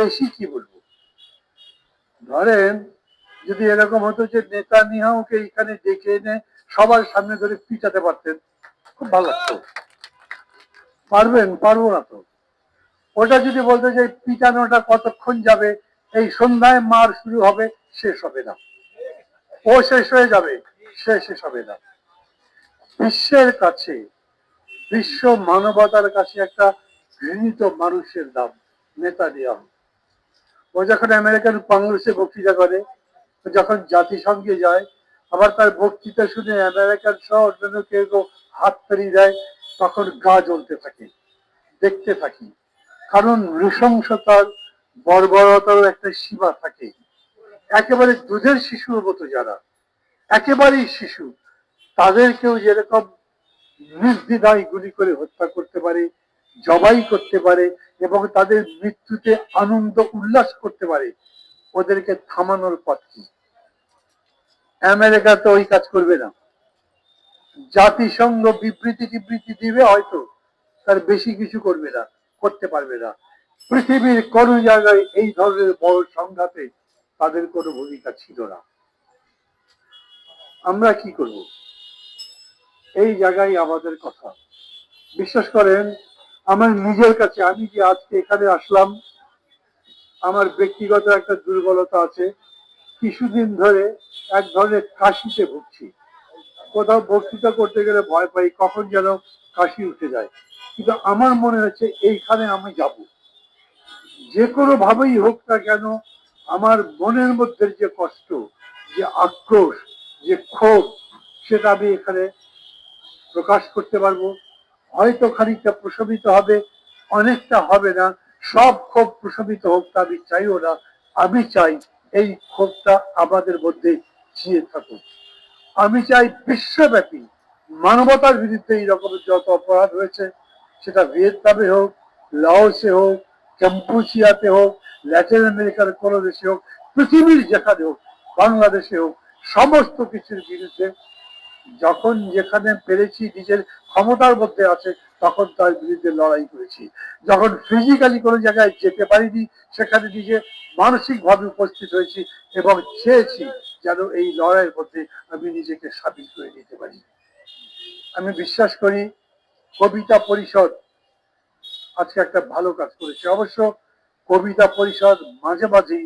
বেশি কি বলব? ধরেন, যদি এরকম হতো যে নেতা নিহাওকে এখানে ডেকে এনে সবার সামনে ধরে পিটাতে পারতেন, খুব ভালো লাগতো। পারবেন, পারব না তো। ওটা যদি বলতে যে পিটানোটা কতক্ষণ যাবে, এই সন্ধ্যায় মার শুরু হবে, শেষ হবে না। ও শেষ হয়ে যাবে, সে শেষ হবে না। বিশ্বের কাছে, বিশ্ব মানবতার কাছে একটা ঘৃণিত মানুষের নাম নেতা নিয়াম ও যখন আমেরিকান কংগ্রেসে বক্তৃতা করে যখন জাতিসংঘে যায়, আবার তার বক্তৃতা শুনে আমেরিকান সহ অন্যান্য কেউ কেউ হাত পেরিয়ে দেয়, তখন গা জ্বলতে থাকে, দেখতে থাকি। কারণ নৃশংসতার বর্বরতারও একটা সীমা থাকে। একেবারে দুধের শিশুর মতো যারা, একেবারেই শিশু, তাদেরকেও যেরকম নির্দিদায় গুলি করে হত্যা করতে পারে জবাই করতে পারে এবং তাদের মৃত্যুতে আনন্দ উল্লাস করতে পারে। ওদেরকে থামানোর পথ কি? আমেরিকা তো ওই কাজ করবে না। জাতিসংঘ বিবৃতি টিবৃতি দিবে হয়তো, তার বেশি কিছু করবে না, করতে পারবে না। পৃথিবীর কোন জায়গায় এই ধরনের বড় সংঘাতে তাদের কোনো ভূমিকা ছিল না। আমরা কি করব? এই জায়গায় আমাদের কথা। বিশ্বাস করেন আমার নিজের কাছে, আমি যে আজকে এখানে আসলাম, আমার ব্যক্তিগত একটা দুর্বলতা আছে। কিছুদিন ধরে এক ধরনের কাশিতে ভুগছি। কোথাও বক্তৃতা করতে গেলে ভয় পাই, কখন যেন কাশি উঠে যায়। কিন্তু আমার মনে হচ্ছে এইখানে আমি যাব। যে কোনো ভাবেই হোক না কেন, আমার মনের মধ্যে যে কষ্ট, যে আক্রোশ, যে ক্ষোভ, সেটা আমি এখানে প্রকাশ করতে পারব। হয়তো খানিকটা প্রশমিত হবে, অনেকটা হবে না। সব ক্ষোভ প্রশমিত হোক, তা আমি চাইও না। আমি চাই এই ক্ষোভটা আমাদের মধ্যে জিয়ে থাকুক। আমি চাই বিশ্বব্যাপী মানবতার বিরুদ্ধে এই রকমের যত অপরাধ হয়েছে, সেটা ভিয়েতনামে হোক, লাওসে হোক ক্যাম্পুচিয়াতে হোক, ল্যাটিন আমেরিকার কোনো দেশে হোক, পৃথিবীর যেখানে হোক, বাংলাদেশে হোক, সমস্ত কিছুর বিরুদ্ধে যখন যেখানে পেরেছি নিজের ক্ষমতার মধ্যে আছে, তখন তার বিরুদ্ধে লড়াই করেছি। যখন ফিজিক্যালি কোনো জায়গায় যেতে পারিনি, সেখানে নিজে মানসিকভাবে উপস্থিত হয়েছি এবং চেয়েছি যেন এই লড়াইয়ের মধ্যে আমি নিজেকে সাবিল করে নিতে পারি। আমি বিশ্বাস করি, কবিতা পরিষদ আজকে একটা ভালো কাজ করেছে। অবশ্য কবিতা পরিষদ মাঝে মাঝেই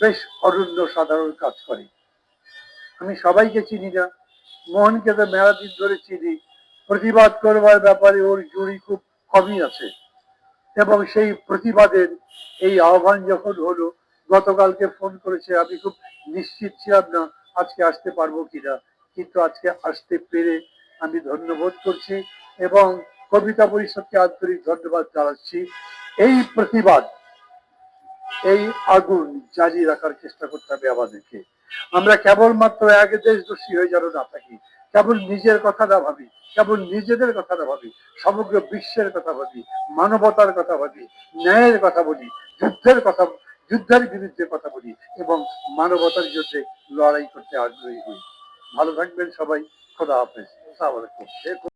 বেশ অরণ্য সাধারণ কাজ করে। আমি সবাইকে চিনি না, মোহনকে তো মেলা দিন ধরে চিনি প্রতিবাদ করবার ব্যাপারে ওর জুড়ি খুব কমই আছে। এবং সেই প্রতিবাদের এই আহ্বান যখন হলো, গতকালকে ফোন করেছে, আমি খুব নিশ্চিত ছিলাম না আজকে আসতে পারব কিনা। কিন্তু আজকে আসতে পেরে আমি ধন্যবোধ করছি এবং কবিতা পরিষদকে আন্তরিক ধন্যবাদ জানাচ্ছি। এই প্রতিবাদ, এই আগুন জ্বালিয়ে রাখার চেষ্টা করতে হবে আমাদেরকে। আমরা কেবলমাত্র এক দেশদোষী হয়ে যেন না থাকি কেবল নিজের কথা না ভাবি, কেবল নিজেদের কথা না ভাবি, সমগ্র বিশ্বের কথা ভাবি, মানবতার কথা ভাবি, ন্যায়ের কথা বলি, যুদ্ধের কথা, যুদ্ধের বিরুদ্ধে কথা বলি এবং মানবতার যুদ্ধে লড়াই করতে আগ্রহী হই। ভালো থাকবেন সবাই, খোদা হাফেজ। আসসালামু আলাইকুম।